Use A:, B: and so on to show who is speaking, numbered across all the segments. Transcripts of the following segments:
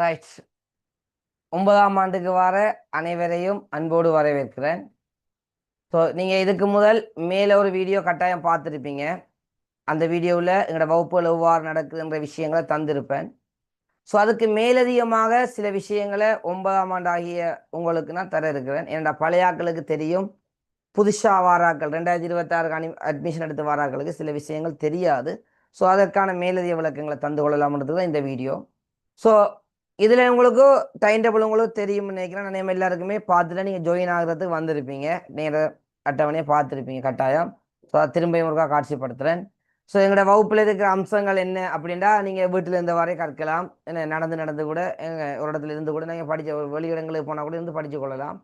A: Right ஒன்பதாம் ஆண்டுக்கு வர அனைவரையும் அன்போடு வரவேற்கிறேன். ஸோ நீங்கள் இதுக்கு முதல் மேலே ஒரு வீடியோ கட்டாயம் பார்த்துருப்பீங்க. அந்த வீடியோவில் எங்களோட வகுப்புகள் எவ்வாறு நடக்குதுன்ற விஷயங்களை தந்திருப்பேன். ஸோ அதுக்கு மேலதிகமாக சில விஷயங்களை ஒன்பதாம் ஆண்டு ஆகிய உங்களுக்கு நான் தர இருக்கிறேன். என்னோட பழையாக்களுக்கு தெரியும். புதுசாக வாராக்கள் ரெண்டாயிரத்தி இருபத்தாறுக்கு அனி அட்மிஷன் எடுத்து வாராக்களுக்கு சில விஷயங்கள் தெரியாது. ஸோ அதற்கான மேலதிக விளக்கங்களை தந்து கொள்ளலாம்ன்றது தான் இந்த வீடியோ. ஸோ இதில் உங்களுக்கு டைம் டேபிள் உங்களுக்கு தெரியும்னு நினைக்கிறேன். நம்ம எல்லாருக்குமே பார்த்துட்டு நீங்கள் ஜாயின் ஆகிறதுக்கு வந்திருப்பீங்க. நேர அட்டவணையை பார்த்துருப்பீங்க கட்டாயம். ஸோ அதை திரும்ப முருகா காட்சிப்படுத்துகிறேன் ஸோ எங்களோட வகுப்பில் இருக்கிற அம்சங்கள் என்ன அப்படின்னா நீங்கள் வீட்டில் இருந்த வரை கற்கலாம். என்ன நடந்து நடந்து கூட எங்கள் ஒரு இடத்துல இருந்து கூட நீங்கள் படித்த வெளியிடங்களுக்கு போனால் கூட இருந்து படித்து கொள்ளலாம்.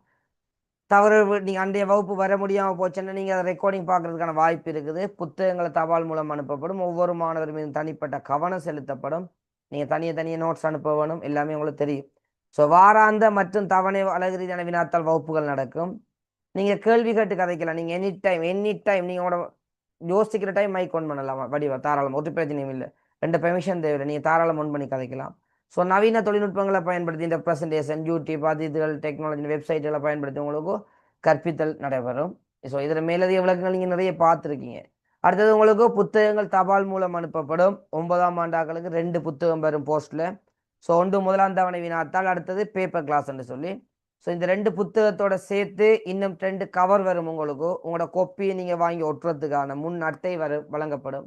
A: தவறு நீங்கள் அன்றைய வகுப்பு வர முடியாமல் போச்சுன்னா நீங்கள் அதை ரெக்கார்டிங் பார்க்கறதுக்கான வாய்ப்பு இருக்குது. புத்தகங்களை தபால் மூலம் அனுப்பப்படும். ஒவ்வொரு மாணவர் மீதும் தனிப்பட்ட கவனம் செலுத்தப்படும். நீங்கள் தனியே தனியாக நோட்ஸ் அனுப்ப வேணும். எல்லாமே உங்களுக்கு தெரியும். ஸோ வாராந்த மற்றும் தவணை அழகு ரீதியான வினாத்தால் வகுப்புகள் நடக்கும். நீங்கள் கேள்வி கேட்டு கதைக்கலாம். நீங்கள் எனி டைம் எனி டைம் நீங்கள் யோசிக்கிற டைம் மைக் ஒன் பண்ணலாம். வடிவா தாராளம் ஒரு பிரச்சனையும் இல்லை. ரெண்டு பெர்மிஷன் தேவையில்லை. நீங்கள் தாராளம் ஒன் பண்ணி கதைக்கலாம். ஸோ நவீன தொழில்நுட்பங்களை பயன்படுத்தி இந்த ப்ரெசன்டேஷன் யூடியூப் அது இதுகள் டெக்னாலஜி வெப்சைட்டுகளை பயன்படுத்தி உங்களுக்கு கற்பித்தல் நடைபெறும். ஸோ இதில் மேலதிக விளக்கங்கள் நீங்கள் நிறைய பார்த்துருக்கீங்க. அடுத்தது உங்களுக்கு புத்தகங்கள் தபால் மூலம் அனுப்பப்படும். ஒன்பதாம் ஆண்டாக்களுக்கு ரெண்டு புத்தகம் வரும் போஸ்ட்டில் ஸோ ஒன்று முதலாம் தவணை வினாத்தால் அடுத்தது பேப்பர் கிளாஸ்ன்னு சொல்லி. ஸோ இந்த ரெண்டு புத்தகத்தோட சேர்த்து இன்னும் ரெண்டு கவர் வரும் உங்களுக்கு. உங்களோட கொப்பியை நீங்கள் வாங்கி ஒட்டுறதுக்கான முன் அட்டை வர வழங்கப்படும்.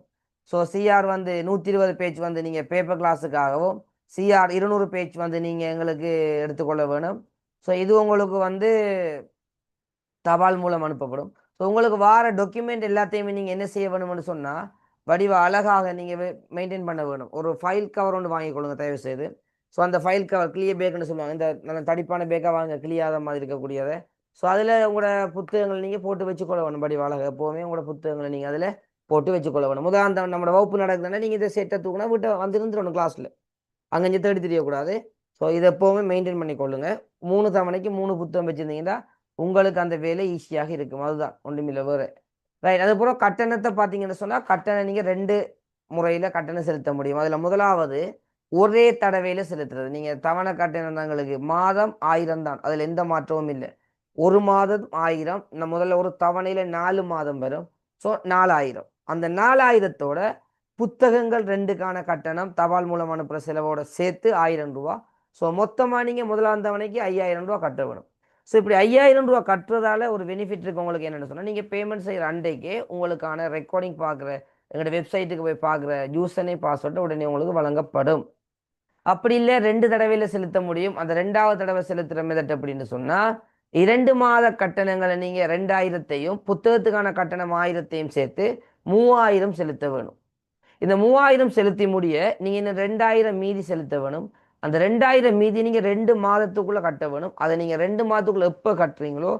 A: ஸோ சிஆர் வந்து நூற்றி இருபது பேஜ் வந்து நீங்கள் பேப்பர் கிளாஸுக்காகவும் சிஆர் இருநூறு பேஜ் வந்து நீங்கள் எங்களுக்கு எடுத்துக்கொள்ள வேணும். ஸோ இது உங்களுக்கு வந்து தபால் மூலம் அனுப்பப்படும். ஸோ உங்களுக்கு வார டாக்குமெண்ட் எல்லாத்தையுமே நீங்கள் என்ன செய்ய வேணும்னு சொன்னால் வடிவ அழகாக நீங்கள் மெயின்டைன் பண்ண வேணும். ஒரு ஃபைல் கவர் ஒன்று வாங்கிக்கொள்ளுங்க தயவு செய்து. ஸோ அந்த ஃபைல் கவர் கிளியர் பேக்குன்னு சொல்லுவாங்க. இந்த நல்ல தடிப்பான பேக்காக வாங்க கிளியாத மாதிரி இருக்கக்கூடியதை. ஸோ அதில் உங்களோட புத்தகங்களை நீங்கள் போட்டு வச்சுக்கொள்ள வேணும். வடிவ அழகு எப்போவுமே உங்களோட புத்தகங்களை நீங்கள் அதில் போட்டு வச்சுக்கொள்ள வேணும். முதலாம் நம்மளோட வகுப்பு நடக்குதுன்னா நீங்கள் இதை செட்டை தூக்குனா வீட்டை வந்து இருந்துடணும் கிளாஸில் அங்கே தேடி தெரியக்கூடாது ஸோ இதை எப்போவுமே மெயின்டைன் பண்ணிக்கொள்ளுங்க மூணு தவணைக்கு மூணு புத்தகம் வச்சுருந்தீங்கன்னா உங்களுக்கு அந்த வேலை ஈஸியாக இருக்கும். அதுதான். ஒன்றுமில்லை வேறு. ரைட் அது போல கட்டணத்தை பார்த்தீங்கன்னு சொன்னால் கட்டணம் நீங்கள் ரெண்டு முறையில் கட்டணம் செலுத்த முடியும். அதில் முதலாவது ஒரே தடவையில் செலுத்துறது. நீங்கள் தவணை கட்டணம் எங்களுக்கு. மாதம் ஆயிரம் தான். அதில் எந்த மாற்றமும் இல்லை. ஒரு மாதம் ஆயிரம். இந்த முதல்ல ஒரு தவணையில் நாலு மாதம் வரும். ஸோ நாலாயிரம். அந்த நாலாயிரத்தோட புத்தகங்கள் ரெண்டுக்கான கட்டணம் தபால் மூலம் அனுப்புகிற செலவோட சேர்த்து ஆயிரம் ரூபா. ஸோ மொத்தமாக நீங்கள் முதலாம் தவணைக்கு ஐயாயிரம் ரூபா கட்ட வேணும். ஸோ இப்படி ஐயாயிரம் ரூபா கட்டுறதால ஒரு பெனிஃபிட் இருக்குது உங்களுக்கு என்னென்னு சொன்னால் நீங்கள் பேமெண்ட் செய்கிற அண்டைக்கே உங்களுக்கான ரெக்கார்டிங் பார்க்குற எங்களோட வெப்சைட்டுக்கு போய் பார்க்குற யூசனே பாஸ்வேர்டு உடனே உங்களுக்கு வழங்கப்படும். அப்படி இல்லை ரெண்டு தடவையில் செலுத்த முடியும். அந்த ரெண்டாவது தடவை செலுத்துகிற மெதட் அப்படின்னு சொன்னால் இரண்டு மாத கட்டணங்களை நீங்கள் ரெண்டாயிரத்தையும் புத்தகத்துக்கான கட்டணம் ஆயிரத்தையும் சேர்த்து மூவாயிரம் செலுத்த வேணும். இந்த மூவாயிரம் செலுத்தி முடிய நீங்கள் இன்னும் ரெண்டாயிரம் மீதி செலுத்த வேணும். அந்த ரெண்டாயிரம் மீதி நீங்கள் ரெண்டு மாதத்துக்குள்ளே கட்ட வேணும். அதை நீங்கள் ரெண்டு மாதத்துக்குள்ளே எப்போ கட்டுறீங்களோ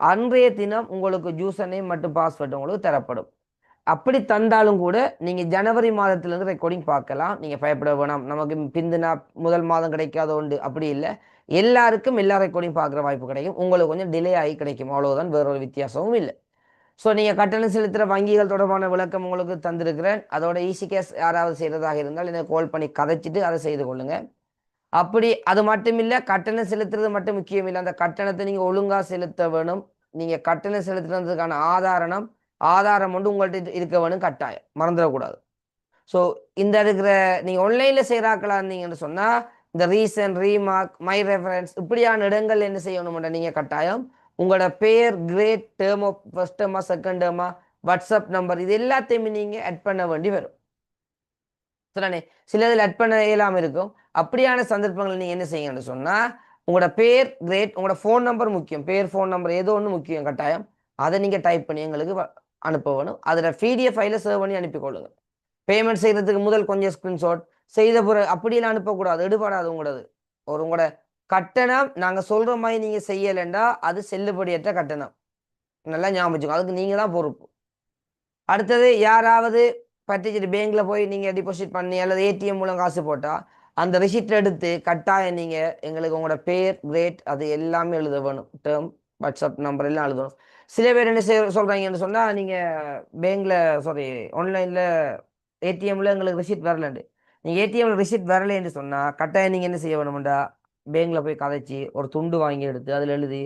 A: அன்றைய தினம் உங்களுக்கு ஜூசனே மற்றும் பாஸ்வேர்டு உங்களுக்கு தரப்படும். அப்படி தந்தாலும் கூட நீங்கள் ஜனவரி மாதத்துலேருந்து ரெக்கார்டிங் பார்க்கலாம். நீங்கள் பயப்பட வேணாம். நமக்கு பிந்துனா முதல் மாதம் கிடைக்காத உண்டு. அப்படி இல்லை. எல்லாருக்கும் எல்லா ரெக்கார்டிங் பார்க்குற வாய்ப்பு கிடைக்கும். உங்களுக்கு கொஞ்சம் டிலே ஆகி கிடைக்கும். அவ்வளோதான் வேற ஒரு வித்தியாசமும் இல்லை. ஸோ நீங்கள் கட்டணம் செலுத்துகிற வங்கிகள் தொடர்பான விளக்கம் உங்களுக்கு தந்திருக்கிறேன். அதோட ஈஸி கேஸ் யாராவது செய்கிறதாக இருந்தால் எனக்கு கால் பண்ணி கதைச்சிட்டு அதை செய்து கொள்ளுங்கள் அப்படி அது மட்டும் இல்லை கட்டணம் செலுத்துறது மட்டும் முக்கியம் இல்லை அந்த கட்டணத்தை நீங்கள் ஒழுங்காக செலுத்த வேணும். நீங்கள் கட்டணம் செலுத்துறதுக்கான ஆதாரம் ஆதாரம் வந்து உங்கள்கிட்ட இருக்க வேணும் கட்டாயம். மறந்துடக்கூடாது. ஸோ இந்த இருக்கிற நீங்கள் ஆன்லைனில் செய்கிறாக்களா இருந்தீங்கன்னு சொன்னால் இந்த ரீசன் ரீமார்க் மை ரெஃபரன்ஸ் இப்படியான இடங்கள் என்ன செய்யணும்ன்ற நீங்கள் கட்டாயம் உங்களோட பேர் கிரேட் டேர்மோ ஃபர்ஸ்ட் டேர்மா செகண்ட் டேர்மா வாட்ஸ்அப் நம்பர் இது எல்லாத்தையுமே நீங்கள் ஆட் பண்ண வேண்டி வரும். சரிண்ணே சில இதில் ஆட் பண்ண இயலாமல் இருக்கும். அப்படியான சந்தர்ப்பங்கள் நீங்கள் என்ன செய்யுங்கன்னு சொன்னால் உங்களோட பேர் கிரேட் உங்களோட ஃபோன் நம்பர் முக்கியம். பேர் ஃபோன் நம்பர் ஏதோ ஒன்று முக்கியம் கட்டாயம். அதை நீங்கள் டைப் பண்ணி எங்களுக்கு அனுப்ப வேணும். அதில் பிடிஎஃப் ஃபைலில் சேவ் பண்ணி அனுப்பிக்கொள்ளுங்க பேமெண்ட் செய்கிறதுக்கு முதல் கொஞ்சம் ஸ்க்ரீன்ஷாட் செய்த பிற அப்படியெல்லாம் அனுப்பக்கூடாது. எடுபடாது உங்களோடது ஒரு உங்களோட கட்டணம் நாங்கள் சொல்கிற மாதிரி நீங்கள் செய்யலைண்டா அது செல்லுபடியற்ற கட்டணம். நல்லா ஞாபகம் அதுக்கு நீங்கள் தான் பொறுப்பு. அடுத்தது யாராவது பற்றிச்சிட்டு பேங்க்கில் போய் நீங்கள் டிபாசிட் பண்ணி அல்லது ஏடிஎம் மூலம் காசு போட்டால் அந்த ரிசிப்ட் எடுத்து கட்டாயம் நீங்கள் எங்களுக்கு உங்களோட பேர் கிரேட் அது எல்லாமே எழுத வேணும். டேர்ம் வாட்ஸ்அப் நம்பர் எல்லாம் எழுதணும் சில பேர் என்ன செய்ய சொல்கிறாங்கன்னு சொன்னால் நீங்கள் பேங்க்கில் சாரி ஆன்லைனில் ஏடிஎம்மில் எங்களுக்கு ரிசிப்ட் வரலண்டு. நீங்கள் ஏடிஎம்மில் ரிசிப்ட் வரலைன்னு சொன்னால் கட்டாயம் நீங்கள் என்ன செய்ய வேணும்டா? பேங்கில் போய் கதைச்சி ஒரு துண்டு வாங்கி எடுத்து அதில் எழுதி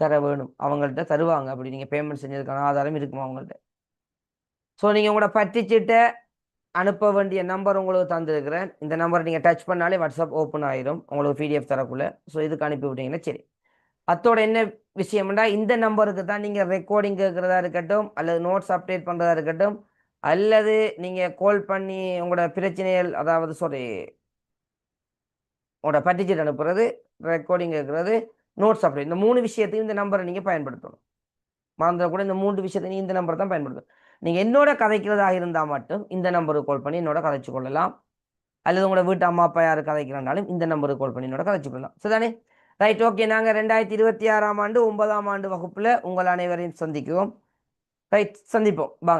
A: தர வேணும். அவங்கள்ட்ட தருவாங்க. அப்படி நீங்கள் பேமெண்ட் செஞ்சதுக்கான ஆதாரம் இருக்குமா அவங்கள்ட்ட ஸோ நீங்கள் உங்களோட பற்றிச்சிட்ட அனுப்ப வேண்டிய நம்பர் உங்களுக்கு தந்துருக்கிறேன். இந்த நம்பரை நீங்கள் டச் பண்ணாலே வாட்ஸ்அப் ஓப்பன் ஆயிரும். உங்களுக்கு பிடிஎஃப் தரக்குள்ள. ஸோ இதுக்கு அனுப்பி விட்டீங்கன்னா சரி. அத்தோட என்ன விஷயம்னா இந்த நம்பருக்கு தான் நீங்கள் ரெக்கார்டிங் கேட்குறதா இருக்கட்டும் அல்லது நோட்ஸ் அப்டேட் பண்ணுறதா இருக்கட்டும் அல்லது நீங்கள் கால் பண்ணி உங்களோட பிரச்சனைகள் அதாவது சாரி உங்களோட பட்டிச்சீட் அனுப்புறது ரெக்கார்டிங் கேட்குறது நோட்ஸ் அப்டேட் இந்த மூணு விஷயத்தையும் இந்த நம்பரை நீங்கள் பயன்படுத்தணும். மறந்துட கூட இந்த மூன்று விஷயத்தையும் இந்த நம்பரை தான் பயன்படுத்தணும். நீங்கள் என்னோட கதைக்கிறதா இருந்தால் மட்டும் இந்த நம்பருக்கு கால் பண்ணி என்னோட கதைச்சு கொள்ளலாம். அல்லது உங்களோட வீட்டு அம்மா அப்பா யார் கதைக்கிறாண்டாலும் இந்த நம்பருக்கு கால் பண்ணி என்னோட கதைச்சு கொள்ளலாம். சரிதானே? ரைட் ஓகே நாங்கள் ரெண்டாயிரத்தி இருபத்தி ஆறாம் ஆண்டு ஒன்பதாம் ஆண்டு வகுப்பில் உங்கள் அனைவரையும் சந்திக்குவோம் ரைட் சந்திப்போம். வாங்க.